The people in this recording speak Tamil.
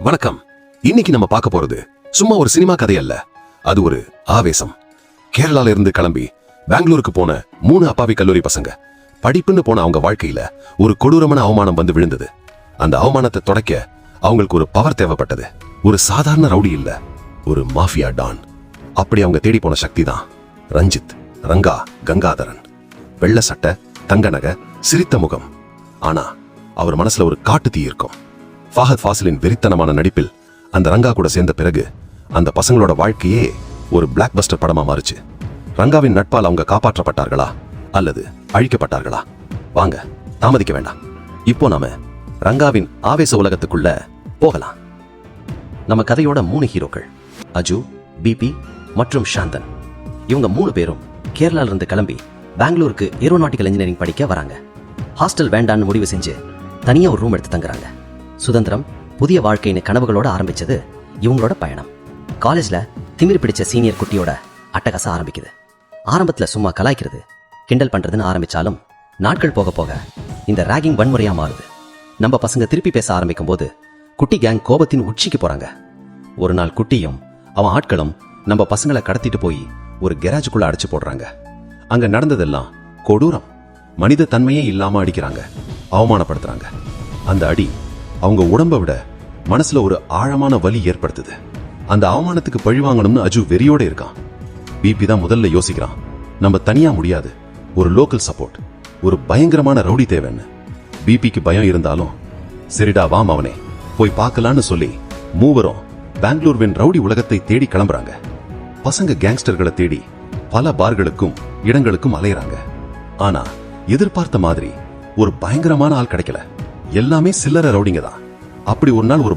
வணக்கம். இன்னைக்கு நம்ம பார்க்க போறது சும்மா ஒரு சினிமா கதை அல்ல அது ஒரு ஆவேசம். கேரளால இருந்து கிளம்பி பெங்களூருக்கு போன மூணு அப்பாவி கல்லூரி பசங்க. படிப்புன்னு போன அவங்க வாழ்க்கையில ஒரு கொடூரமான அவமானம் வந்து விழுந்தது. அந்த அவமானத்தை தொடக்க அவங்களுக்கு ஒரு பவர் தேவைப்பட்டது. ஒரு சாதாரண ரவுடி இல்ல ஒரு மாஃபியா டான். அப்படி அவங்க தேடி போன சக்தி தான் ரஞ்சித் ரங்கா கங்காதரன். வெள்ள சட்டை தங்க நகை சிரித்த முகம். ஆனா அவர் மனசுல ஒரு காட்டு தீ இருக்கும். ஃபாஹத் ஃபாசிலின் வெறித்தனமான நடிப்பில் அந்த ரங்கா கூட சேர்ந்த பிறகு அந்த பசங்களோட வாழ்க்கையே ஒரு பிளாக் பஸ்டர் படமா மாறுச்சு. ரங்காவின் நட்பால் அவங்க காப்பாற்றப்பட்டார்களா? அல்லது அழிக்கப்பட்டார்களா? வாங்க தாமதிக்க வேண்டாம். இப்போ நாம ரங்காவின் ஆவேச உலகத்துக்குள்ள போகலாம். நம்ம கதையோட மூணு ஹீரோக்கள் அஜு பிபி மற்றும் சாந்தன். இவங்க மூணு பேரும் கேரளால இருந்து கிளம்பி பெங்களூருக்கு ஏரோநாட்டிக்கல் இன்ஜினியரிங் படிக்க வராங்க. ஹாஸ்டல் வேண்டான்னு முடிவு செஞ்சு தனியா ஒரு ரூம் எடுத்து தங்குறாங்க. சுதந்திரம் புதிய வாழ்க்கைன்னு கனவுகளோட ஆரம்பிச்சது இவங்களோட பயணம். காலேஜ்ல திமிர் பிடிச்ச சீனியர் குட்டியோட அட்டகாசம் ஆரம்பிக்குது. ஆரம்பத்துல சும்மா கலாய்க்கிறது கிண்டல் பண்றதுன்னு ஆரம்பிச்சாலும் நாட்கள் போக போக இந்த ராகிங் வன்முறையா மாறுது. நம்ம பசங்க திருப்பி பேச ஆரம்பிக்கும் போது குட்டி கேங் கோபத்தின் உச்சிக்கு போறாங்க. ஒரு நாள் குட்டியும் அவன் ஆட்களும் நம்ம பசங்களை கடத்திட்டு போய் ஒரு கெராஜுக்குள்ளே அடைச்சு போடுறாங்க. அங்க நடந்ததெல்லாம் கொடூரம். மனித தன்மையே இல்லாம அடிக்கிறாங்க. அவமானப்படுத்துறாங்க. அந்த அடி அவங்க உடம்ப விட மனசுல ஒரு ஆழமான வலி ஏற்படுத்துது. அந்த அவமானத்துக்கு பழி வாங்கணும்னு அஜு வெறியோட இருக்கான். பிபி தான் முதல்ல யோசிக்கிறான். நம்ம தனியா முடியாது. ஒரு லோக்கல் சப்போர்ட் ஒரு பயங்கரமான ரவுடி தேவைன்னு. பிபிக்கு பயம் இருந்தாலும் சரிடா வாம் அவனே போய் பார்க்கலான்னு சொல்லி மூவரும் பெங்களூர்வின் ரவுடி உலகத்தை தேடி கிளம்புறாங்க. பசங்க கேங்ஸ்டர்களை தேடி பல பார்களுக்கும் இடங்களுக்கும் அலையிறாங்க. ஆனா எதிர்பார்த்த மாதிரி ஒரு பயங்கரமான ஆள் கிடைக்கல. எல்லாமே சில்லறை ரவுடிங்க தான் அப்படி ஒரு நாள் ஒரு